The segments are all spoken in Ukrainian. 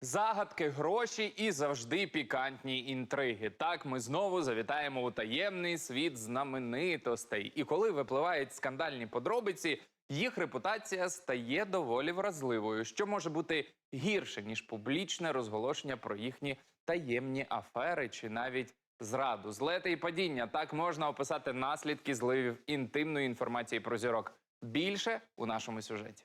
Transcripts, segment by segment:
Загадки, гроші і завжди пікантні інтриги. Так ми знову завітаємо у таємний світ знаменитостей. І коли випливають скандальні подробиці, їх репутація стає доволі вразливою, що може бути гірше ніж публічне розголошення про їхні таємні афери чи навіть зраду. Злети і падіння так можна описати наслідки зливів інтимної інформації про зірок. Більше у нашому сюжеті.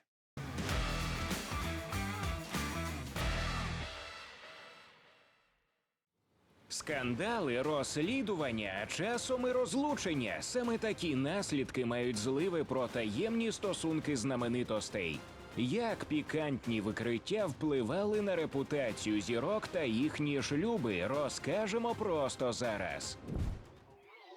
Скандали, розслідування, часом і розлучення. Саме такі наслідки мають зливи про таємні стосунки знаменитостей. Як пікантні викриття впливали на репутацію зірок та їхні шлюби, розкажемо просто зараз.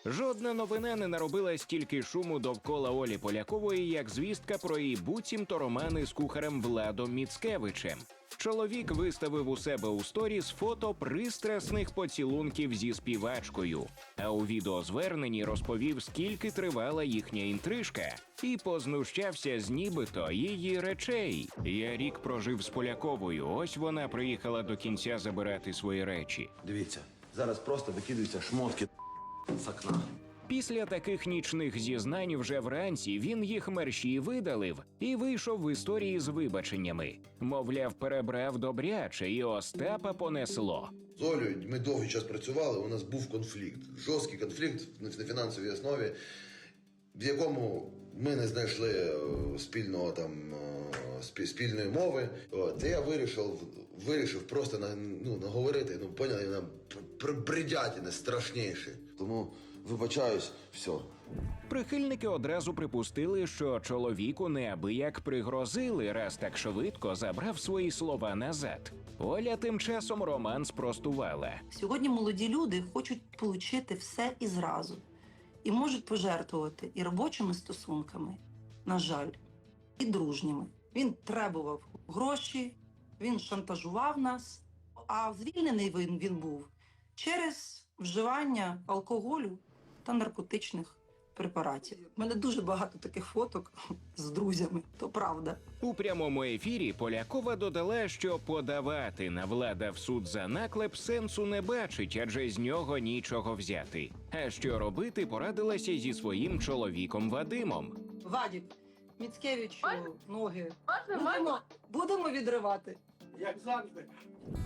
Жодна новина не наробила стільки шуму довкола Олі Полякової, як звістка про її буцімто романи з кухарем Владом Міцкевичем. Чоловік виставив у себе у сторіс фото пристрасних поцілунків зі співачкою. А у відеозверненні розповів, скільки тривала їхня інтрижка, і познущався з нібито її речей. Я рік прожив з Поляковою. Ось вона приїхала до кінця забирати свої речі. Дивіться, зараз просто викидаються шмотки з окна. Після таких нічних зізнань вже вранці він їх мерщій видалив і вийшов в історії з вибаченнями. Мовляв, перебрав добряче, і Остапа понесло. З Олею ми довгий час працювали, у нас був конфлікт. Жорсткий конфлікт на на фінансовій основі, в якому ми не знайшли е, спільного там е, спільної мови. От, і я вирішив, вирішив просто на, ну, наговорити, ну поняли, на пр- бредятини страшніші. Тому вибачаюсь, все. Прихильники одразу припустили, що чоловіку неабияк пригрозили, раз так швидко забрав свої слова назад. Оля тим часом роман спростувала. Сьогодні молоді люди хочуть отримати все і зразу, і можуть пожертвувати і робочими стосунками, на жаль, і дружніми. Він требував гроші, він шантажував нас, а звільнений він, він був через вживання алкоголю та наркотичних препаратів. У мене дуже багато таких фоток з друзями, то правда. У прямому ефірі Полякова додала, що подавати на влада в суд за наклеп сенсу не бачить, адже з нього нічого взяти. А що робити, порадилася зі своїм чоловіком Вадимом. Вадік, Міцкевич, ноги. Можна, Будемо, будемо відривати.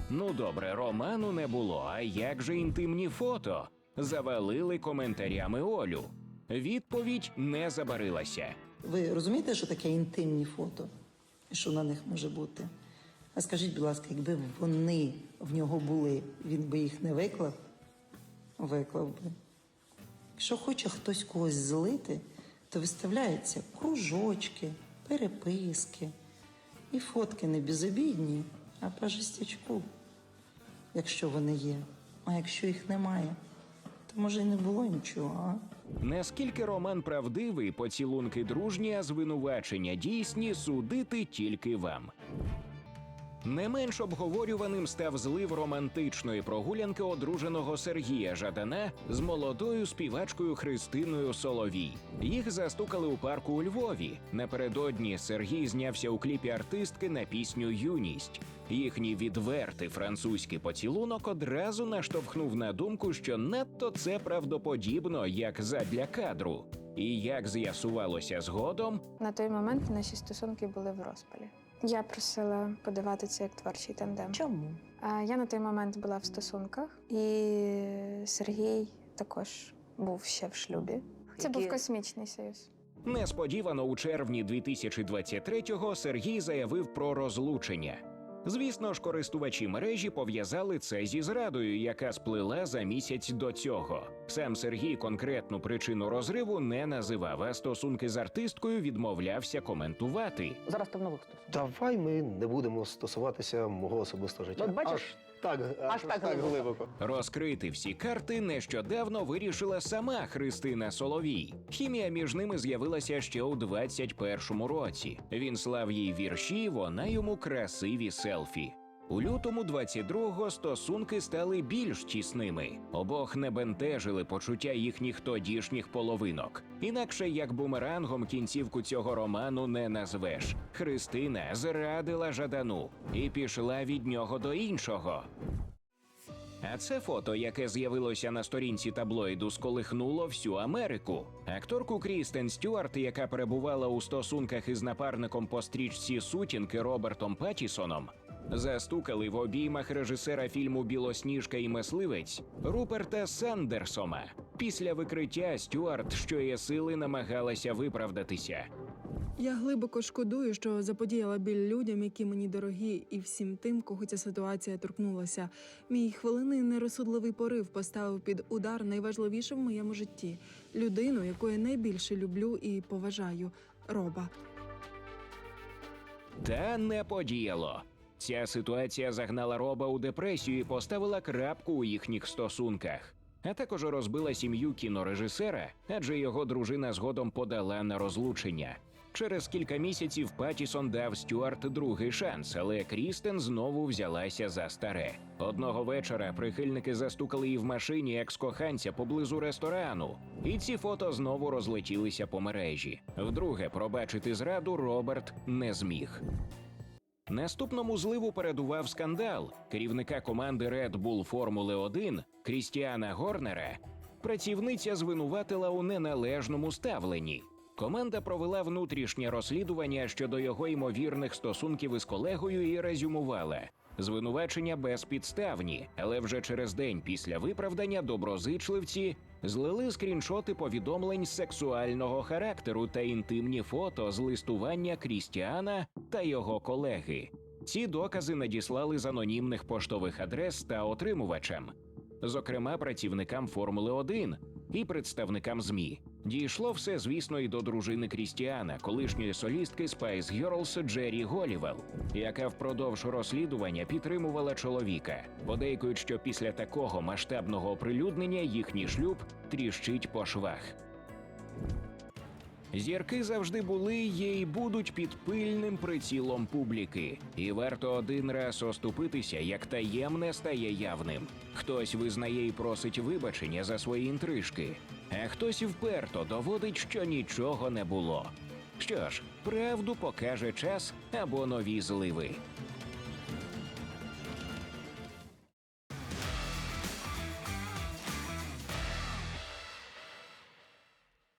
Ну добре, роману не було. А як же інтимні фото? Завалили коментарями Олю. Відповідь не забарилася. Ви розумієте, що таке інтимні фото? І що на них може бути? А скажіть, будь ласка, якби вони в нього були, він би їх не виклав? Виклав би. Якщо хоче хтось когось злити, то виставляються кружочки, переписки і фотки не безобідні, а по жестячку, якщо вони є. А якщо їх немає, то може й не було нічого, а? Наскільки роман правдивий, поцілунки дружні, а звинувачення дійсні судити тільки вам. Не менш обговорюваним став злив романтичної прогулянки одруженого Сергія Жадана з молодою співачкою Христиною Соловій. Їх застукали у парку у Львові. Напередодні Сергій знявся у кліпі артистки на пісню Юність. Їхній відвертий французький поцілунок одразу наштовхнув на думку, що надто це правдоподібно, як задля кадру. І як з'ясувалося згодом, На той момент наші стосунки були в розпалі. Я просила подавати це як творчий тандем. Чому? А Я на той момент була в стосунках, і Сергій також був ще в шлюбі. Це був космічний союз. Несподівано у червні 2023-го Сергій заявив про розлучення. Звісно ж, користувачі мережі пов'язали це зі зрадою, яка сплила за місяць до цього. Сам Сергій конкретну причину розриву не називав, а стосунки з артисткою відмовлявся коментувати. Зараз ти в нових стосунках. Давай ми не будемо стосуватися мого особистого життя. От бачиш? аж так, аж, так так глибоко. Розкрити всі карти нещодавно вирішила сама Христина Соловій. Хімія між ними з'явилася ще у 21-му році. Він слав їй вірші, вона йому красиві селфі. У лютому 22-го стосунки стали більш тісними. Обох не бентежили почуття їхніх тодішніх половинок. Інакше як бумерангом кінцівку цього роману не назвеш. Христина зрадила Жадану і пішла від нього до іншого. А це фото, яке з'явилося на сторінці таблоїду, сколихнуло всю Америку. Акторку Крістен Стюарт, яка перебувала у стосунках із напарником по стрічці сутінки Робертом Паттісоном, застукали в обіймах режисера фільму Білосніжка і мисливець Руперта Сандерсома. Після викриття Стюарт, що є сили, намагалася виправдатися. Я глибоко шкодую, що заподіяла біль людям, які мені дорогі, і всім тим, кого ця ситуація торкнулася. Мій хвилинний нерозсудливий порив поставив під удар найважливіше в моєму житті людину, яку я найбільше люблю і поважаю роба. Та не подіяло. Ця ситуація загнала Роба у депресію і поставила крапку у їхніх стосунках. А також розбила сім'ю кінорежисера, адже його дружина згодом подала на розлучення. Через кілька місяців Патісон дав Стюарт другий шанс, але Крістен знову взялася за старе. Одного вечора прихильники застукали її в машині екс-коханця поблизу ресторану, і ці фото знову розлетілися по мережі. Вдруге пробачити зраду Роберт не зміг. Наступному зливу передував скандал. Керівника команди Red Bull Формули 1 Крістіана Горнера працівниця звинуватила у неналежному ставленні. Команда провела внутрішнє розслідування щодо його ймовірних стосунків із колегою і резюмувала. Звинувачення безпідставні, але вже через день після виправдання доброзичливці злили скріншоти повідомлень сексуального характеру та інтимні фото з листування Крістіана та його колеги. Ці докази надіслали з анонімних поштових адрес та отримувачам, зокрема працівникам Формули 1 і представникам ЗМІ. Дійшло все, звісно, і до дружини Крістіана, колишньої солістки Spice Girls Джері Голівел, яка впродовж розслідування підтримувала чоловіка. Подейкують, що після такого масштабного оприлюднення їхній шлюб тріщить по швах. Зірки завжди були, є і будуть під пильним прицілом публіки, і варто один раз оступитися, як таємне стає явним. Хтось визнає і просить вибачення за свої інтрижки, а хтось вперто доводить, що нічого не було. Що ж, правду покаже час або нові зливи.